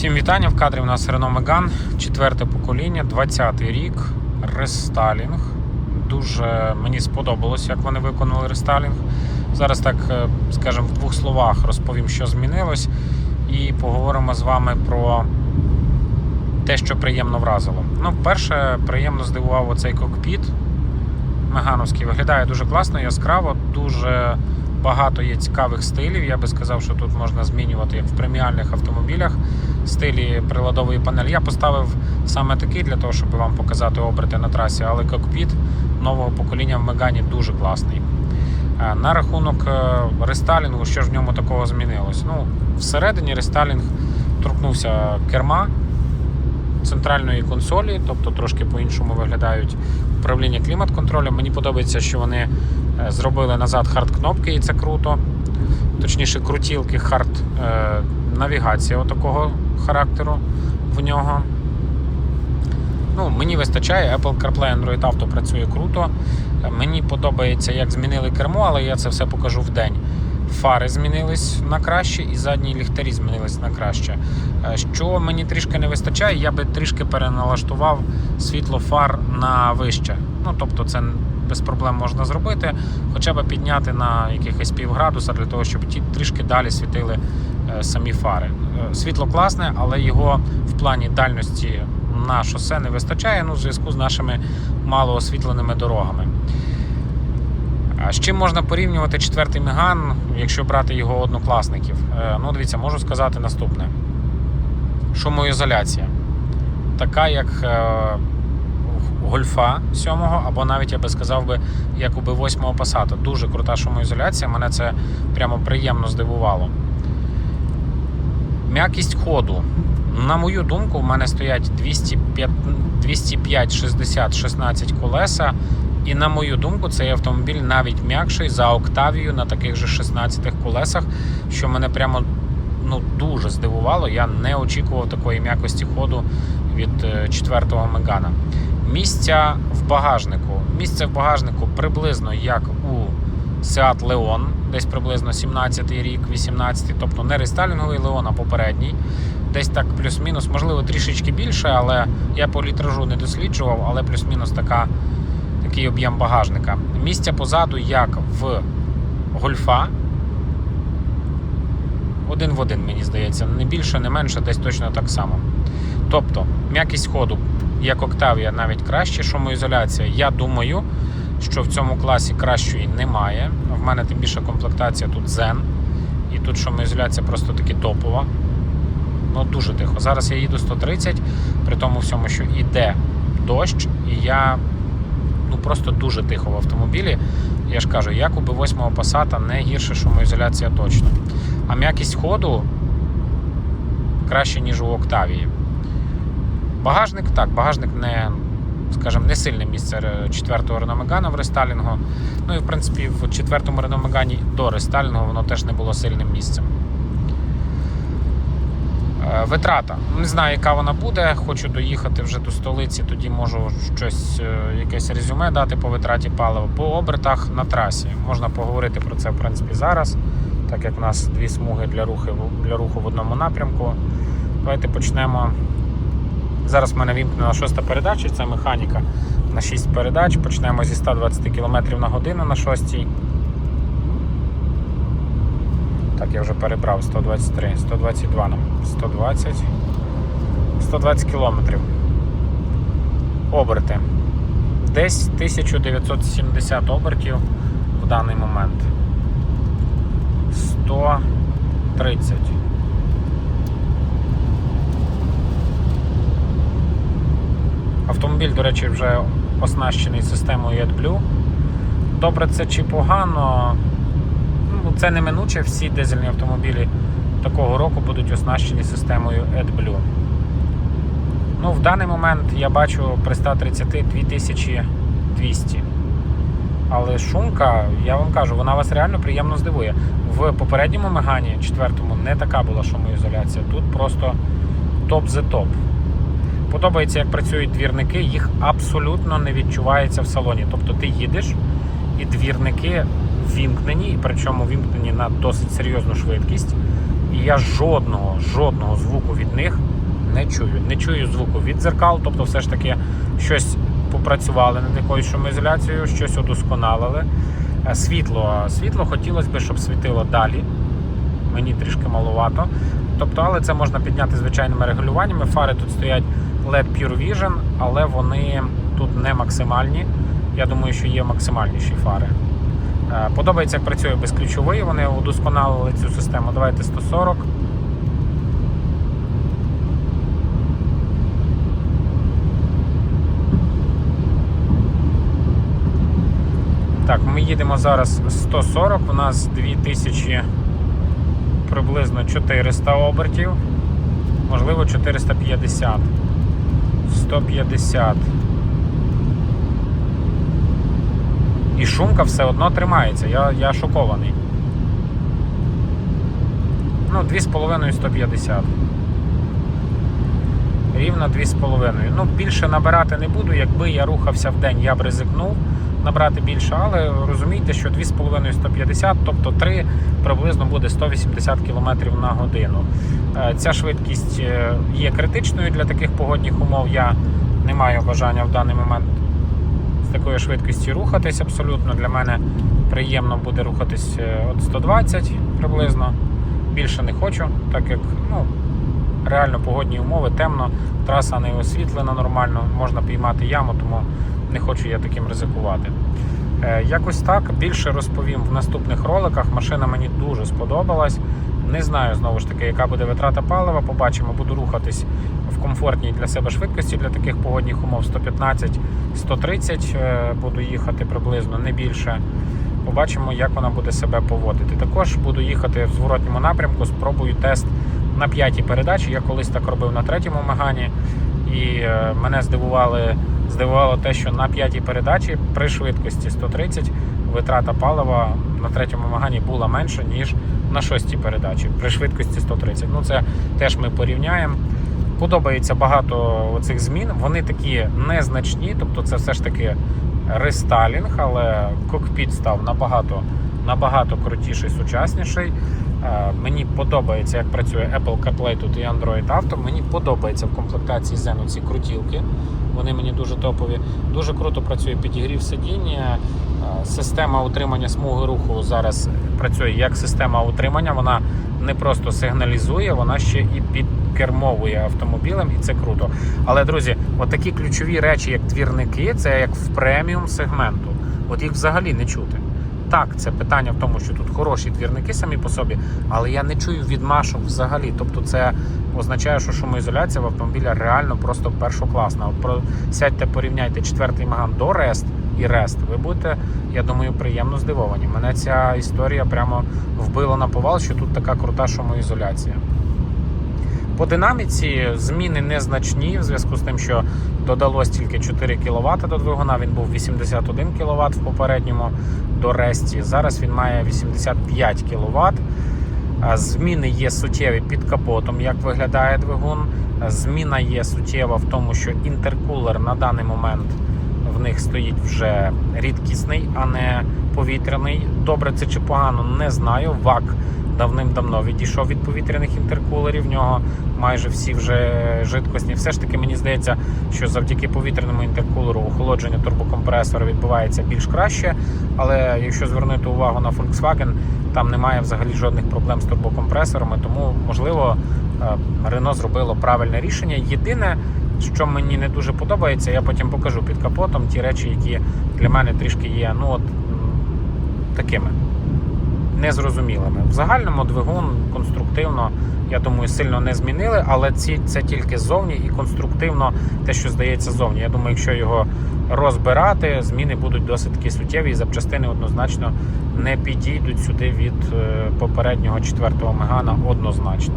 Всім вітання. В кадрі у нас Renault Megane, четверте покоління, 20-й рік, рестайлінг. Дуже мені сподобалось, як вони виконали рестайлінг. Зараз так, е, скажімо, в двох словах розповім, що змінилось, і поговоримо з вами про те, що приємно вразило. Ну, перше, приємно здивував оцей кокпіт. Мегановський виглядає дуже класно, яскраво, дуже багато є цікавих стилів. Я би сказав, що тут можна змінювати як в преміальних автомобілях стилі приладової панелі. Я поставив саме такий для того, щоб вам показати оберти на трасі, але кокпіт нового покоління в Мегані дуже класний. Е, На рахунок е, рестайлінгу, що ж в ньому такого змінилось? Ну, всередині рестайлінг торкнувся керма центральної консолі, тобто трошки по-іншому виглядають управління клімат-контролем. Мені подобається, що вони е, зробили назад хард-кнопки, і це круто. Точніше, крутілки, хард е, навігація такого характеру в нього. Ну, Мені вистачає, Apple CarPlay Android Auto працює круто. Мені подобається, як змінили кермо, але я це все покажу в день. Фари змінились на краще, і задні ліхтарі змінились на краще. Е, Що мені трішки не вистачає, я би трішки переналаштував світло фар на вище. Ну, тобто, це без проблем можна зробити, хоча б підняти на якихось півградуса для того, щоб ті трішки далі світили е, самі фари. Е, Світло класне, але його в плані дальності на шосе не вистачає ну, в зв'язку з нашими малоосвітленими дорогами. А з чим можна порівнювати четвертий Меган, якщо брати його однокласників? Е, Ну, дивіться, можу сказати наступне: шумоізоляція. Така, як е, гольфа 7 або навіть я би сказав би, як у B8 Passat. Дуже крута шумоізоляція, мене це прямо приємно здивувало. М'якість ходу. На мою думку, в мене стоять 205, 205 60, 16 колеса. І на мою думку, цей автомобіль навіть м'якший за Октавію на таких же 16 колесах, що мене прямо ну, дуже здивувало. Я не очікував такої м'якості ходу від е, четвертого Мегана. Місця в багажнику. Місце в багажнику приблизно як у Seat Leon, десь приблизно 17-й рік, 18-й, тобто не рестайлінговий Leon, а попередній. Десь так плюс-мінус, можливо, трішечки більше, але я по літражу не досліджував, але плюс-мінус така, такий об'єм багажника. Місця позаду, як в гольфа. Один в один, мені здається, не більше, не менше, десь точно так само. Тобто, м'якість ходу, як Octavia, навіть краще, шумоізоляція. Я думаю, що в цьому класі кращої немає. В мене тим більше комплектація тут Zen. І тут шумоізоляція просто таки топова. Ну, дуже тихо. Зараз я їду 130, при тому всьому, що іде дощ, і я ну, просто дуже тихо в автомобілі. Я ж кажу, як у B8 Passat не гірше шумоізоляція точно. А м'якість ходу краще, ніж у Октавії. Багажник так, багажник не, скажімо, не сильне місце четвертого Renault Megane в рестайлінгу. Ну і в принципі в четвертому Renault Megane до рестайлінгу воно теж не було сильним місцем. Е, Витрата. Не знаю, яка вона буде. Хочу доїхати вже до столиці, тоді можу щось, е, якесь резюме дати по витраті палива. По обертах на трасі. Можна поговорити про це в принципі зараз, так як у нас дві смуги для руху, для руху в одному напрямку. Давайте почнемо. Зараз в мене вімкнена шоста передача, це механіка на 6 передач. Почнемо зі 120 км на годину на шостій. Так, я вже перебрав 123, 122 нам. 120. 120 кілометрів. Оберти. Десь 1970 обертів в даний момент. 130. Автомобіль, до речі, вже оснащений системою AdBlue. Добре, це чи погано? Ну, це неминуче, всі дизельні автомобілі такого року будуть оснащені системою AdBlue. Ну, в даний момент я бачу при 130 2200. Але шумка, я вам кажу, вона вас реально приємно здивує. В попередньому Мегані, четвертому, не така була шумоізоляція. Тут просто топ the топ. Подобається, як працюють двірники, їх абсолютно не відчувається в салоні. Тобто ти їдеш і двірники вімкнені, і причому вімкнені на досить серйозну швидкість. І я жодного, жодного звуку від них не чую. Не чую звуку від дзеркал, тобто все ж таки щось попрацювали над якоюсь шумоізоляцією, щось удосконалили. Е, Світло. Світло хотілося б, щоб світило далі. Мені трішки маловато. Тобто, але це можна підняти звичайними регулюваннями. Фари тут стоять LED Pure Vision, але вони тут не максимальні. Я думаю, що є максимальніші фари. Е, Подобається, як працює безключовий. Вони удосконалили цю систему. Давайте 140. Так, ми їдемо зараз 140, у нас 2000 приблизно 400 обертів, можливо 450, 150. Шумка все одно тримається, я, я шокований. Ну, 2,5 150. Рівно 2,5. Ну, більше набирати не буду. Якби я рухався в день, я б ризикнув набрати більше, але розумійте, що 2,5 150, тобто 3 приблизно буде 180 км на годину. Е, Ця швидкість е, є критичною для таких погодних умов. Я не маю бажання в даний момент такою швидкістю рухатись. Абсолютно для мене приємно буде рухатись е, от 120 приблизно. Більше не хочу, так як ну, реально погодні умови, темно, траса не освітлена нормально, можна піймати яму, тому не хочу я таким ризикувати. Е, Якось так більше розповім в наступних роликах. Машина мені дуже сподобалась. Не знаю знову ж таки, яка буде витрата палива. Побачимо, буду рухатись в комфортній для себе швидкості для таких погодних умов 115-130 е, буду їхати приблизно, не більше. Побачимо, як вона буде себе поводити. Також буду їхати в зворотньому напрямку, спробую тест на п'ятій передачі. Я колись так робив на третьому Мегані, і е, мене здивували, здивувало те, що на п'ятій передачі при швидкості 130 витрата палива на третьому Мегані була менша, ніж на шостій передачі при швидкості 130. Ну це теж ми порівняємо. Подобається багато цих змін. Вони такі незначні, тобто це все ж таки рестайлінг, але кокпіт став набагато, набагато крутіший, сучасніший. Е, Мені подобається, як працює Apple CarPlay тут і Android Auto. Мені подобається в комплектації Zen ці крутілки. Вони мені дуже топові. Дуже круто працює підігрів сидіння. Е, Система утримання смуги руху зараз працює як система утримання. Вона не просто сигналізує, вона ще і підкермовує автомобілем, і це круто. Але, друзі, отакі ключові речі, як двірники, це як в преміум сегменту. От їх взагалі не чути. Так, це питання в тому, що тут хороші двірники самі по собі, але я не чую відмашок взагалі. Тобто, це означає, що шумоізоляція в автомобіля реально просто першокласна. От про сядьте, порівняйте четвертий Маган до Рест і Рест. Ви будете, я думаю, приємно здивовані. Мене ця історія прямо вбила на повал, що тут така крута шумоізоляція. По динаміці зміни незначні в зв'язку з тим, що додалось тільки 4 кВт до двигуна. Він був 81 кВт в попередньому до Ресті. Зараз він має 85 кВт. Зміни є суттєві під капотом, як виглядає двигун. Зміна є суттєва в тому, що інтеркулер на даний момент в них стоїть вже рідкісний, а не повітряний. Добре це чи погано, не знаю. ВАК давним-давно відійшов від повітряних інтеркулерів. В нього майже всі вже жидкосні. Все ж таки мені здається, що завдяки повітряному інтеркулеру охолодження турбокомпресора відбувається більш краще. Але якщо звернути увагу на Volkswagen, там немає взагалі жодних проблем з турбокомпресорами, тому можливо Рено зробило правильне рішення. Єдине, що мені не дуже подобається, я потім покажу під капотом ті речі, які для мене трішки є ну от такими незрозумілими. В загальному двигун конструктивно, я думаю, сильно не змінили, але ці, це тільки ззовні і конструктивно те, що здається ззовні. Я думаю, якщо його розбирати, зміни будуть досить таки суттєві, і запчастини однозначно не підійдуть сюди від е, попереднього четвертого мегана однозначно.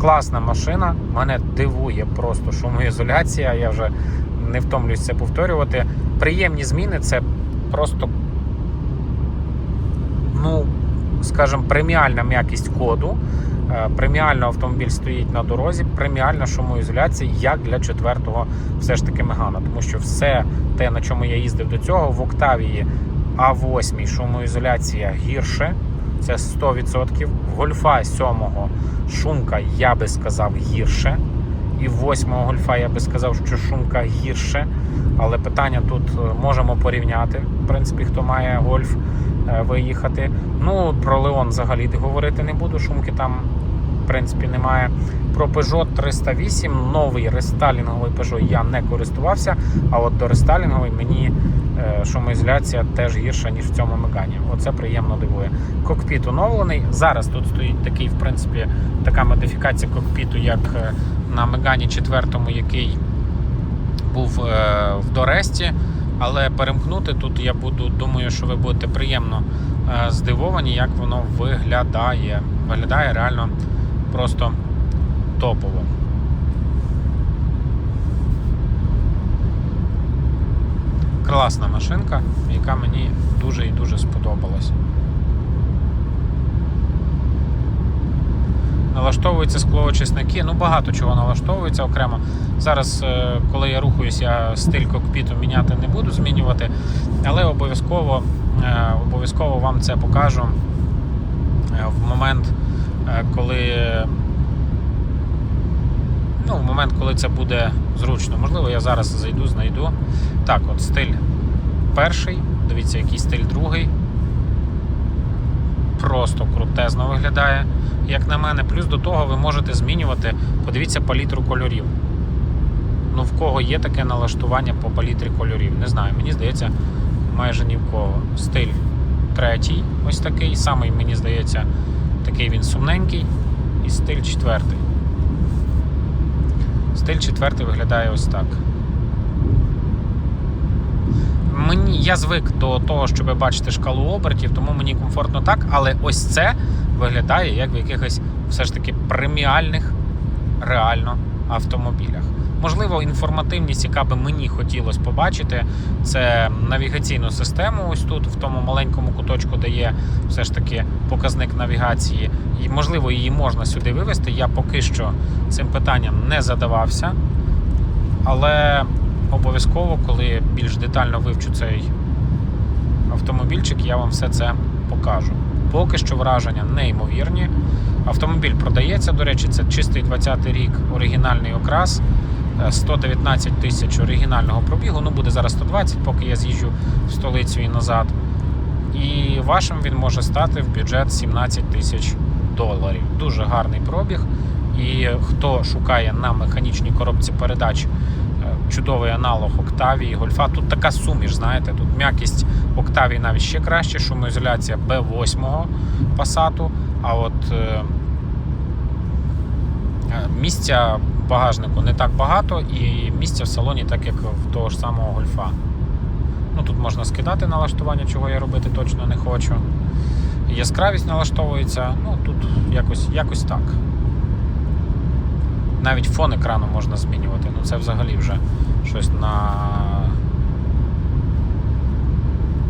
Класна машина, мене дивує просто шумоізоляція. Я вже не втомлююсь це повторювати. Приємні зміни це просто, ну, скажімо, преміальна м'якість коду. Е, Преміально автомобіль стоїть на дорозі, преміальна шумоізоляція, як для четвертого все ж таки мегана. Тому що все те, на чому я їздив до цього, в Октавії А8 шумоізоляція гірше. Це 100%. В гольфа 7 шумка, я би сказав, гірше. І в 8 гольфа я би сказав, що шумка гірше. Але питання тут е, можемо порівняти. В принципі, хто має гольф е, виїхати. Ну, про Леон взагалі говорити не буду. Шумки там, в принципі, немає. Про Peugeot 308, новий рестайлінговий Peugeot я не користувався. А от до рестайлінгової мені е, шумоізоляція теж гірша, ніж в цьому Мегані. Оце приємно дивує. Кокпіт оновлений. Зараз тут стоїть такий, в принципі, така модифікація кокпіту, як на Мегані 4, який був е, в Доресті. Але перемкнути тут я буду, думаю, що ви будете приємно е, здивовані, як воно виглядає. Виглядає реально просто топово. Класна машинка, яка мені дуже і дуже сподобалась. Налаштовуються склоочисники, ну багато чого налаштовується окремо. Зараз, е, коли я рухаюсь, я стиль кокпіту міняти не буду змінювати, але обов'язково, е, обов'язково вам це покажу е, в момент, коли. Ну, в момент, коли це буде зручно. Можливо, я зараз зайду, знайду. Так, от стиль перший. Дивіться, який стиль другий. Просто крутезно виглядає, як на мене. Плюс до того ви можете змінювати, подивіться палітру кольорів. Ну, в кого є таке налаштування по палітрі кольорів? Не знаю, мені здається, майже ні в кого. Стиль третій, ось такий. Самий, мені здається, такий він сумненький. І стиль четвертий. Стиль четвертий виглядає ось так. Мені, я звик до того, щоб бачити шкалу обертів, тому мені комфортно так, але ось це виглядає як в якихось все ж таки преміальних реально автомобілях. Можливо, інформативність, яка би мені хотілося побачити, це навігаційну систему. Ось тут, в тому маленькому куточку, де є все ж таки показник навігації. І можливо, її можна сюди вивести. Я поки що цим питанням не задавався. Але обов'язково, коли більш детально вивчу цей автомобільчик, я вам все це покажу. Поки що враження неймовірні. Автомобіль продається, до речі, це чистий 20-й рік, оригінальний окрас. Е, 119 тисяч оригінального пробігу. Ну, буде зараз 120, поки я з'їжджу в столицю і назад. І вашим він може стати в бюджет 17 тисяч доларів. Дуже гарний пробіг. І хто шукає на механічній коробці передач е, чудовий аналог і Гольфа, тут така суміш, знаєте, тут м'якість Octavia навіть ще краще, шумоізоляція B8 Passat, а от е, е, місця багажнику не так багато, і місця в салоні, так як в того ж самого Гольфа. Ну, тут можна скидати налаштування, чого я робити точно не хочу. Яскравість налаштовується, ну тут якось, якось так. Навіть фон екрану можна змінювати. Ну це взагалі вже щось на.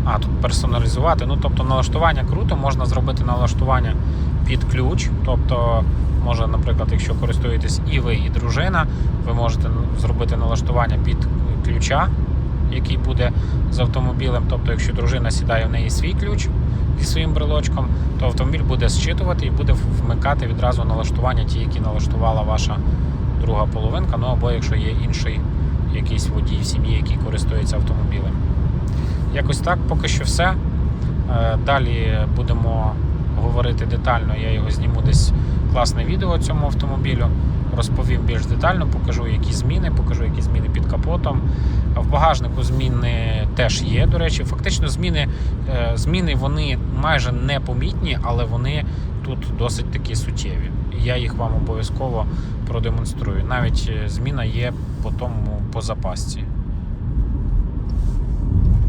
А, тут персоналізувати. Ну, тобто налаштування круто, можна зробити налаштування під ключ. Тобто, може, наприклад, якщо користуєтесь і ви, і дружина, ви можете зробити налаштування під ключа, який буде з автомобілем. Тобто, якщо дружина сідає в неї свій ключ зі своїм брелочком, то автомобіль буде зчитувати і буде вмикати відразу налаштування, ті, які налаштувала ваша друга половинка. Ну або якщо є інший якийсь водій в сім'ї, який користується автомобілем. Якось так, поки що все. Е, Далі будемо говорити детально. Я його зніму десь класне відео цьому автомобілю. Розповім більш детально, покажу які зміни, покажу які зміни під капотом. В багажнику зміни теж є, до речі. Фактично, зміни, е, зміни вони майже непомітні, але вони тут досить такі суттєві. Я їх вам обов'язково продемонструю. Навіть е, зміна є по тому по запасці.